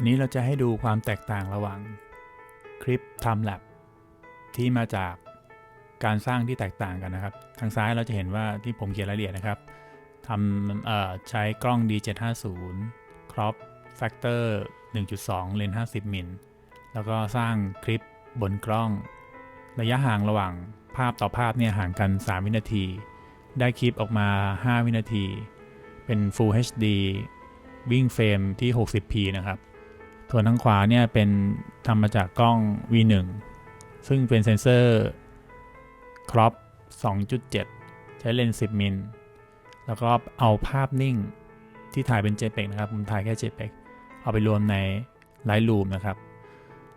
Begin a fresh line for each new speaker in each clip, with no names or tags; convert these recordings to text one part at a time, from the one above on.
อันนี้เราจะให้ดูความแตกต่างระหว่างคลิป Time Lab ที่มาจากการสร้างที่แตกต่างกันนะครับ ทางซ้ายเราจะเห็นว่าที่ผมเขียนรายละเอียดนะครับทำใช้กล้อง D750 crop factor 1.2 เลนส์50 มิล แล้วก็สร้างคลิปบนกล้อง ระยะห่างระหว่างภาพต่อภาพเนี่ยห่างกัน 3 วินาที ได้คลิปออกมา 5 วินาที เป็น Full HD วิ่งเฟรมที่ 60p นะครับ ส่วนทางขวาเนี่ยเป็นทำมาจากกล้อง V1 ซึ่งเป็นเซนเซอร์ครอป2.7 ใช้เลนส์10มิลแล้วก็เอาภาพนิ่งที่ถ่ายเป็น JPEG นะครับ ผมถ่ายแค่ JPEG เอาไปรวมใน Lightroom นะครับ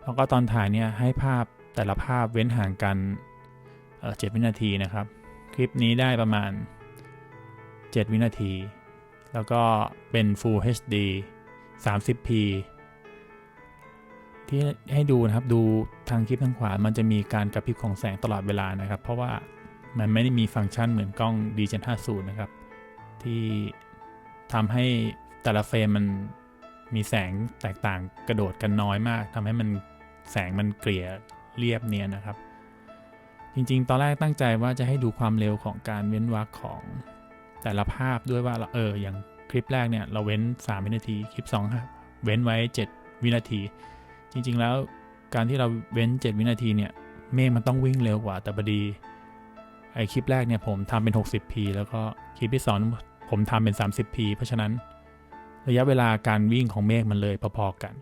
แล้วก็ตอนถ่ายเนี่ยให้ภาพแต่ละภาพเว้นห่างกันเอ่อ7วินาทีนะครับ คลิปนี้ได้ประมาณ 7 วินาที แล้วก็เป็น Full HD 30p ที่ให้ดูนะครับดูทางคลิปทางขวา มันจะมีการกระพริบของแสงตลอดเวลานะครับ เพราะว่ามันไม่ได้มีฟังก์ชันเหมือนกล้อง D750 นะครับ ที่ทำให้แต่ละเฟรมมันมีแสงแตกต่างกระโดดกันน้อยมากทำให้มันแสงมันเกลี่ยเรียบเนียนนะครับ จริงๆ ตอนแรกตั้งใจว่าจะให้ดูความเร็วของการเว้นวรรคของแต่ละภาพด้วยว่าเราเอออย่างคลิปแรกเนี่ยเราเว้น3วินาที คลิป2เว้นไว้ 7 วินาที จริงๆแล้วการที่เราเว้น 7 วินาทีเนี่ย เมฆมันต้องวิ่งเร็วกว่า แต่พอดี ไอคลิปแรกเนี่ยผมทำเป็น 60p แล้วก็คลิปที่2ผมทำเป็น 30p เพราะฉะนั้น ระยะเวลาการวิ่งของเมฆมันเลยพอๆกัน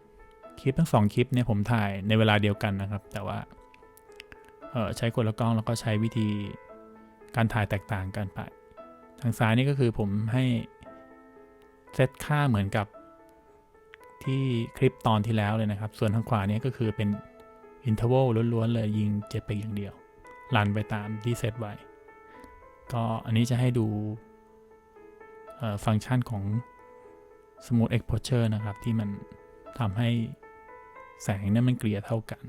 คลิปทั้งสองคลิปเนี่ยผมถ่ายในเวลาเดียวกันนะครับ แต่ว่าเออใช้คนละกล้องแล้วก็ใช้วิธีการถ่ายแตกต่างกันไป ทางซ้ายนี่ก็คือผมให้เซตค่าเหมือนกับ ที่คลิปตอนที่แล้วเลยนะครับ ส่วนทางขวาเนี่ยก็คือเป็นอินเทอร์วลล้วนๆเลยยิงเจ็ดไปอย่างเดียว รันไปตามที่เซตไว้ ก็อันนี้จะให้ดูฟังก์ชันของ Smooth Exposure นะครับ ที่มันทำให้แสงนั่นมันเกลี่ยเท่ากัน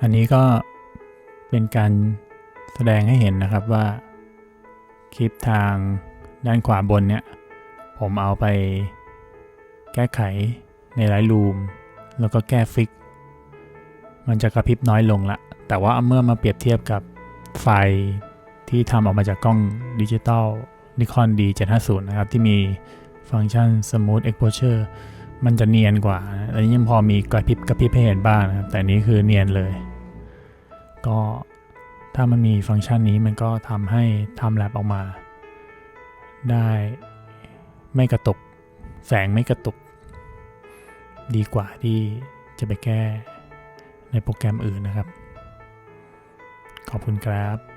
อันนี้ก็เป็นการแสดงให้เห็นนะครับว่า คลิปทางด้านขวาบนเนี่ย ผมเอาไปแก้ไขในไลท์รูมแล้วก็แก้ฟิก มันจะกระพริบน้อยลงละ แต่ว่าเมื่อมาเปรียบเทียบกับไฟที่ทำออกมาจากกล้องดิจิตอล Nikon D750 นะครับ ที่มีฟังก์ชัน Smooth Exposure มันจะเนียนกว่า อันนี้ยังพอมีกระพริบกระพริบให้เห็นบ้างนะครับ แต่นี้คือเนียนเลย ก็ถ้ามันมีฟังก์ชันนี้มันก็ทำให้ทำแลบออกมา ได้ไม่กระตุก แสงไม่กระตุก ดีกว่าที่จะไปแก้ในโปรแกรมอื่นนะครับ ขอบคุณครับ